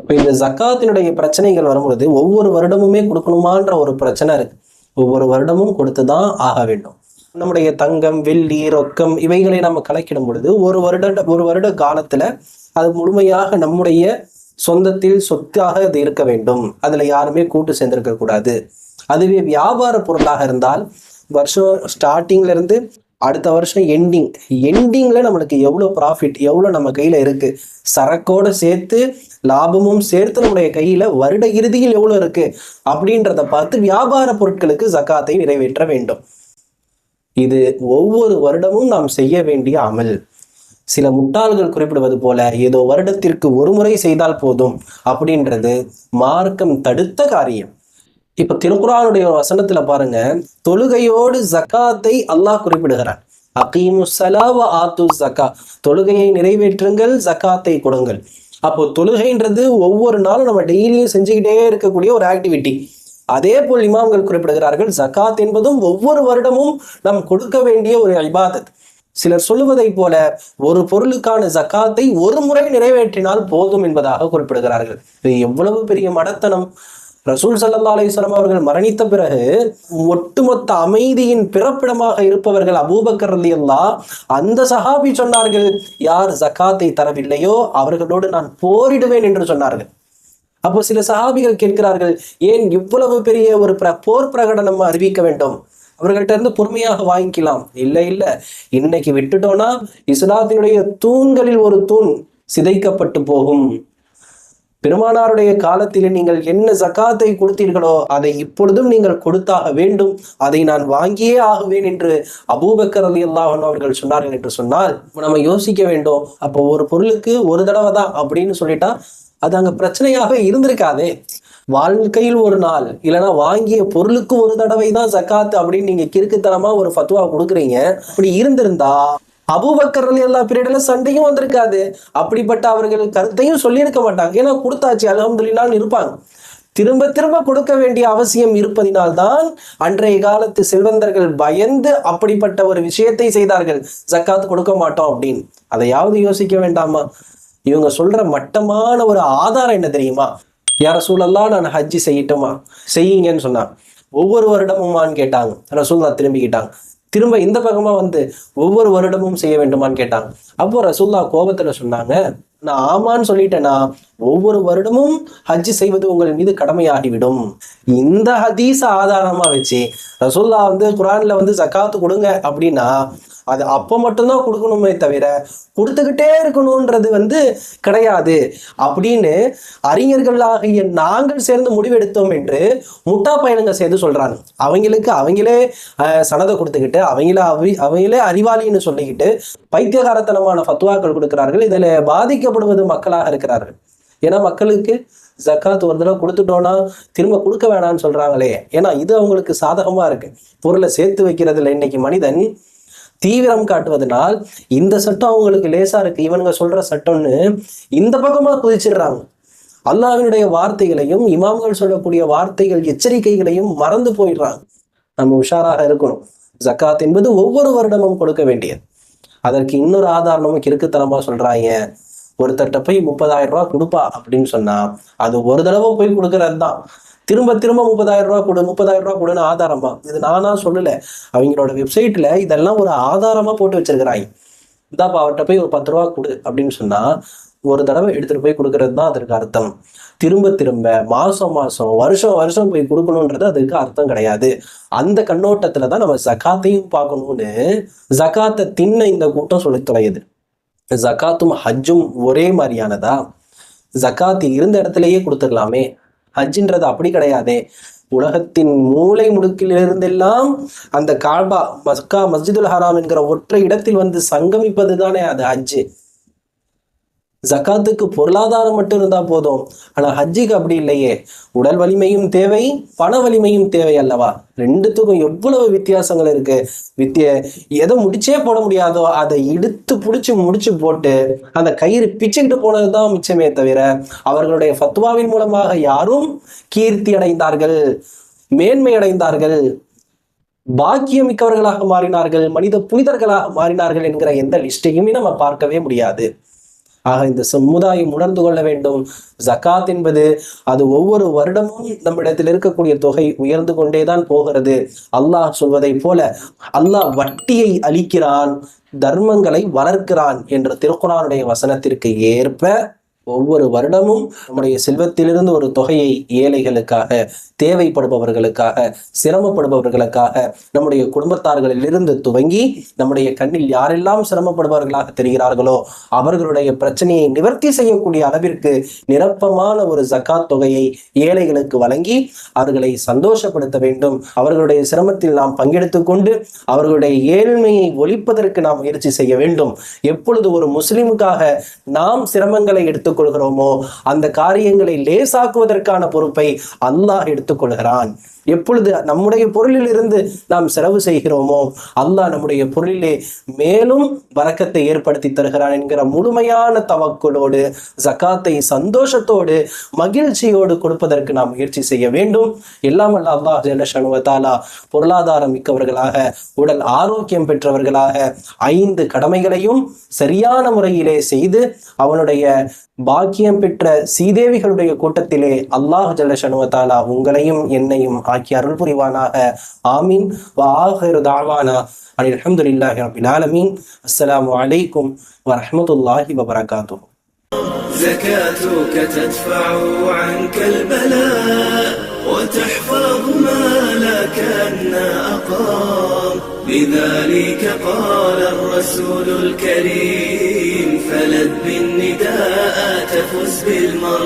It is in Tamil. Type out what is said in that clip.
இப்போ இந்த ஜக்காத்தினுடைய பிரச்சனைகள் வரும்பொழுது ஒவ்வொரு வருடமுமே கொடுக்கணுமான்ற ஒரு பிரச்சனை இருக்கு. ஒவ்வொரு வருடமும் கொடுத்து தான் ஆக வேண்டும். நம்முடைய தங்கம் வெள்ளி ரொக்கம் இவைகளை நம்ம கணக்கிடும் பொழுது ஒரு வருட ஒரு வருட காலத்துல அது முழுமையாக நம்முடைய சொந்தத்தில் சொத்தாக அது இருக்க வேண்டும். அதுல யாருமே கூட்டு சேர்ந்திருக்க கூடாது. அதுவே வியாபார பொருளாக இருந்தால் வருஷம் ஸ்டார்டிங்ல இருந்து அடுத்த வருஷம் எண்டிங் எண்டிங்கில் நம்மளுக்கு எவ்வளோ ப்ராஃபிட் எவ்வளோ நம்ம கையில் இருக்குது சரக்கோடு சேர்த்து லாபமும் சேர்த்து நம்முடைய கையில் வருட இறுதியில் எவ்வளோ இருக்குது அப்படின்றத பார்த்து வியாபார பொருட்களுக்கு ஜக்காத்தை நிறைவேற்ற வேண்டும். இது ஒவ்வொரு வருடமும் நாம் செய்ய வேண்டிய அமல். சில முட்டாள்கள் குறிப்பிடுவது போல ஏதோ வருடத்திற்கு ஒரு முறை செய்தால் போதும் அப்படின்றது மார்க்கம் தடுத்த காரியம். இப்ப திருக்குறானுடைய வசனத்துல பாருங்க தொழுகையோடு ஜக்காத்தை அல்லாஹ் குறிப்பிடுகிறான். அகீமு சலாவ ஆத்து ஜக்கா. தொழுகையை நிறைவேற்றுங்கள் ஜக்காத்தை கொடுங்கள். அப்போ தொழுகைன்றது ஒவ்வொரு நாளும் நம்ம டெய்லியும் செஞ்சுக்கிட்டே இருக்கக்கூடிய ஒரு ஆக்டிவிட்டி. அதே போல் இமாம்கள் குறிப்பிடுகிறார்கள் ஜக்காத் என்பதும் ஒவ்வொரு வருடமும் நாம் கொடுக்க வேண்டிய ஒரு இபாதத். சிலர் சொல்லுவதை போல ஒரு பொருளுக்கான ஜக்காத்தை ஒரு முறை நிறைவேற்றினால் போதும் என்பதாக குறிப்பிடுகிறார்கள். இது எவ்வளவு பெரிய மடத்தனம். ரசூல் சல்லா அலிஸ்லாம் அவர்கள் மரணித்த பிறகு ஒட்டுமொத்த அமைதியின் பிறப்பிடமாக இருப்பவர்கள் அபூபக்கர் அலி அந்த சஹாபி சொன்னார்கள் யார் ஜக்காத்தை தரவில்லையோ அவர்களோடு நான் போரிடுவேன் என்று சொன்னார்கள். அப்போ சில சஹாபிகள் கேட்கிறார்கள் ஏன் இவ்வளவு பெரிய ஒரு பிர போர் பிரகடனம் அறிவிக்க வேண்டும்? அவர்கள்ட்ட இருந்து பொறுமையாக வாங்கிக்கலாம். இல்லை இல்லை. இன்னைக்கு விட்டுட்டோம்னா இஸ்லாத்தினுடைய தூண்களில் ஒரு தூண் சிதைக்கப்பட்டு போகும். பெருமானாருடைய காலத்தில் நீங்கள் என்ன ஜக்காத்தை கொடுத்தீர்களோ அதை இப்பொழுதும் நீங்கள் கொடுத்தாக வேண்டும். அதை நான் வாங்கியே ஆகுவேன் என்று அபூபக்கர் அலி அல்லாஹன் அவர்கள் சொன்னார்கள் என்று சொன்னால் நம்ம யோசிக்க வேண்டும். அப்போ ஒரு பொருளுக்கு ஒரு தடவை தான் அப்படின்னு சொல்லிட்டா அது அங்க பிரச்சனையாக இருந்திருக்காதே. வாழ்க்கையில் ஒரு நாள் இல்லைன்னா வாங்கிய பொருளுக்கு ஒரு தடவை தான் ஜக்காத்து அப்படின்னு நீங்க கிறுக்குத்தனமா ஒரு ஃபத்துவா கொடுக்குறீங்க. அப்படி இருந்திருந்தா அபூபக்கர் அலி அல்லா பீரியட்ல சண்டையும் வந்திருக்காது. அப்படிப்பட்ட அவர்கள் கருத்தையும் சொல்லியிருக்க மாட்டாங்க. ஏன்னா கொடுத்தாச்சு. அலமதுல்லான்னு இருப்பாங்க. திரும்ப திரும்ப கொடுக்க வேண்டிய அவசியம் இருப்பதினால்தான் அன்றைய காலத்து செல்வந்தர்கள் பயந்து அப்படிப்பட்ட ஒரு விஷயத்தை செய்தார்கள். ஜக்காத் கொடுக்க மாட்டோம் அப்படின்னு. அதையாவது யோசிக்க வேண்டாமா? இவங்க சொல்ற மட்டமான ஒரு ஆதாரம் என்ன தெரியுமா? யார சூழல்லாம் நான் ஹஜ்ஜி செய்யட்டுமா? செய்யுங்கன்னு சொன்னான் ஒவ்வொரு வருடமுமான்னு கேட்டாங்க. ரசூல்லா திரும்பிக்கிட்டாங்க. திரும்ப இந்த பக்கமா வந்து ஒவ்வொரு வருடமும் செய்ய வேண்டுமான்னு கேட்டாங்க. அப்போ ரசூல்லா கோபத்துல சொன்னாங்க நான் ஆமான்னு சொல்லிட்டேன்னா ஒவ்வொரு வருடமும் ஹஜ் செய்வது உங்கள் மீது கடமையாகிவிடும். இந்த ஹதீஸ ஆதாரமா வச்சு ரசூல்லா வந்து குரான்ல வந்து சக்காத்து கொடுங்க அப்படின்னா அது அப்போ மட்டும்தான் கொடுக்கணுமே தவிர கொடுத்துக்கிட்டே இருக்கணுன்றது வந்து கிடையாது. அப்படின்னு அறிஞர்களாகிய நாங்கள் சேர்ந்து முடிவெடுத்தோம் என்று முட்டா பயணங்க சேர்ந்து சொல்றாங்க. அவங்களுக்கு அவங்களே சனதை கொடுத்துக்கிட்டு அவங்கள அவி அவங்களே அறிவாளின்னு சொல்லிக்கிட்டு பைத்தியகாரத்தனமான ஃபத்வாக்கள் கொடுக்கிறார்கள். இதில் பாதிக்கப்படுவது மக்களாக இருக்கிறார்கள். ஏன்னா மக்களுக்கு ஜக்காத் ஒரு தடவை கொடுத்துட்டோன்னா திரும்ப கொடுக்க வேணாம்னு சொல்கிறாங்களே ஏன்னா இது அவங்களுக்கு சாதகமாக இருக்கு. பொருளை சேர்த்து வைக்கிறதுல இன்னைக்கு மனிதன் தீவிரம் காட்டுவதனால் இந்த சட்டம் அவங்களுக்கு லேசா இருக்கு. இவனுங்க சொல்ற சட்டம்னு இந்த பக்கமா குதிச்சிடுறாங்க. அல்லாவினுடைய வார்த்தைகளையும் இமாம்கள் சொல்லக்கூடிய வார்த்தைகள் எச்சரிக்கைகளையும் மறந்து போயிடுறாங்க. நம்ம உஷாராக இருக்கணும். ஜக்காத் என்பது ஒவ்வொரு வருடமும் கொடுக்க வேண்டியது. அதற்கு இன்னொரு ஆதாரணமும் கிறுக்குத்தனமா சொல்றாங்க. ஒருத்தட்ட போய் முப்பதாயிரம் ரூபாய் கொடுப்பா அப்படின்னு சொன்னா அது ஒரு தடவை போய் கொடுக்கறது தான் திரும்ப திரும்ப முப்பதாயிரம் ரூபா கொடு முப்பதாயிரம் ரூபா கொடுன்னு ஆதாரமா? இது நானா சொல்லல. அவங்களோட வெப்சைட்ல இதெல்லாம் ஒரு ஆதாரமா போட்டு வச்சிருக்கிறாங்க இந்தாப்பா அவர்கிட்ட போய் ஒரு பத்து ரூபா கொடு அப்படின்னு சொன்னா ஒரு தடவை எடுத்துட்டு போய் கொடுக்கறது தான் அதற்கு அர்த்தம். திரும்ப திரும்ப மாசம் மாசம் வருஷம் வருஷம் போய் கொடுக்கணுன்றது அதுக்கு அர்த்தம் கிடையாது. அந்த கண்ணோட்டத்துல தான் நம்ம ஜக்காத்தையும் பார்க்கணும்னு ஜக்காத்தை தின்ன இந்த கூட்டம் சொல்லி தொலையுது ஜக்காத்தும் ஹஜ்ஜும் ஒரே மாதிரியானதா? ஜக்காத்து இருந்த இடத்துலயே கொடுத்துடலாமே. ஹஜ்ஜின்றது அப்படி கிடையாதே. உலகத்தின் மூளை முடுக்கிலிருந்தெல்லாம் அந்த காபா மஸ்கா மஸ்ஜிதுல் ஹராம் என்கிற ஒற்றை இடத்தில் வந்து சங்கமிப்பது தானே அது ஹஜ்ஜு. ஜக்காத்துக்கு பொருளாதாரம் மட்டும் இருந்தா போதும். ஆனா ஹஜ்ஜிக்கு அப்படி இல்லையே. உடல் வலிமையும் தேவை பண வலிமையும் தேவை அல்லவா? ரெண்டுத்துக்கும் எவ்வளவு வித்தியாசங்கள் இருக்கு. வித்திய எதை முடிச்சே போட முடியாதோ அதை இழுத்து பிடிச்சி முடிச்சு போட்டு அந்த கயிறு பிச்சுக்கிட்டு போனதுதான் மிச்சமே தவிர அவர்களுடைய ஃபத்வாவின் மூலமாக யாரும் கீர்த்தி அடைந்தார்கள் மேன்மை அடைந்தார்கள் பாக்கியமிக்கவர்களாக மாறினார்கள் மனித புனிதர்களாக மாறினார்கள் என்கிற எந்த லிஸ்டையுமே நம்ம பார்க்கவே முடியாது. ஆக இந்த சமுதாயம் உணர்ந்து கொள்ள வேண்டும். ஜக்காத் என்பது அது ஒவ்வொரு வருடமும் நம்மிடத்தில் இருக்கக்கூடிய தொகை உயர்ந்து கொண்டேதான் போகிறது. அல்லாஹ் சொல்வதை போல அல்லாஹ் வட்டியை அளிக்கிறான் தர்மங்களை வளர்க்கிறான் என்ற திருக்குறானுடைய வசனத்திற்கு ஏற்ப ஒவ்வொரு வருடமும் நம்முடைய செல்வத்திலிருந்து ஒரு தொகையை ஏழைகளுக்காக தேவைப்படுபவர்களுக்காக சிரமப்படுபவர்களுக்காக நம்முடைய குடும்பத்தார்களிலிருந்து துவங்கி நம்முடைய கண்ணில் யாரெல்லாம் சிரமப்படுபவர்களாக தெரிகிறார்களோ அவர்களுடைய பிரச்சனையை நிவர்த்தி செய்யக்கூடிய அளவிற்கு நிரப்பமான ஒரு ஜக்காத் தொகையை ஏழைகளுக்கு வழங்கி அவர்களை சந்தோஷப்படுத்த வேண்டும். அவர்களுடைய சிரமத்தில் நாம் பங்கெடுத்து கொண்டு அவர்களுடைய ஏழ்மையை ஒழிப்பதற்கு நாம் முயற்சி செய்ய வேண்டும். எப்பொழுது ஒரு முஸ்லிமுக்காக நாம் சிரமங்களை எடுத்துக்கொள்கிறோமோ? அந்த காரியங்களை லேசாக்குவதற்கான பொறுப்பை அல்லாஹ் எடுத்துக்கொள்கிறான். எப்பொழுது நம்முடைய பொருளிலிருந்து நாம் செலவு செய்கிறோமோ அல்லாஹ் நம்முடைய பொருளிலே மேலும் வரக்கத்தை ஏற்படுத்தி தருகிறான் என்கிற முழுமையான தவக்குளோடு ஜக்காத்தை சந்தோஷத்தோடு மகிழ்ச்சியோடு கொடுப்பதற்கு நாம் முயற்சி செய்ய வேண்டும். எல்லாம் அல்ல அல்லாஹ் ஜல்லஷனுவத்தாலா பொருளாதாரம் மிக்கவர்களாக உடல் ஆரோக்கியம் பெற்றவர்களாக ஐந்து கடமைகளையும் சரியான முறையிலே செய்து அவனுடைய பாக்கியம் பெற்ற சீதேவிகளுடைய கூட்டத்திலே அல்லாஹ் ஜல்லஷனுவத்தாலா உங்களையும் என்னையும் ஆக்கி அருள் புரிவானாக ஆமீன் வாஹிரு தாவானா அனில் அல்ஹம்துலில்லாஹி ரபில் ஆலமீன் அஸ்ஸலாமு அலைக்கும் வரஹ்மத்துல்லாஹி வபரகாத்துஹு زكاتك تدفع عنك البلاء وتحفظ مالك أن أقام لذلك قال الرسول الكريم فلد بالنداء تفز بالمرض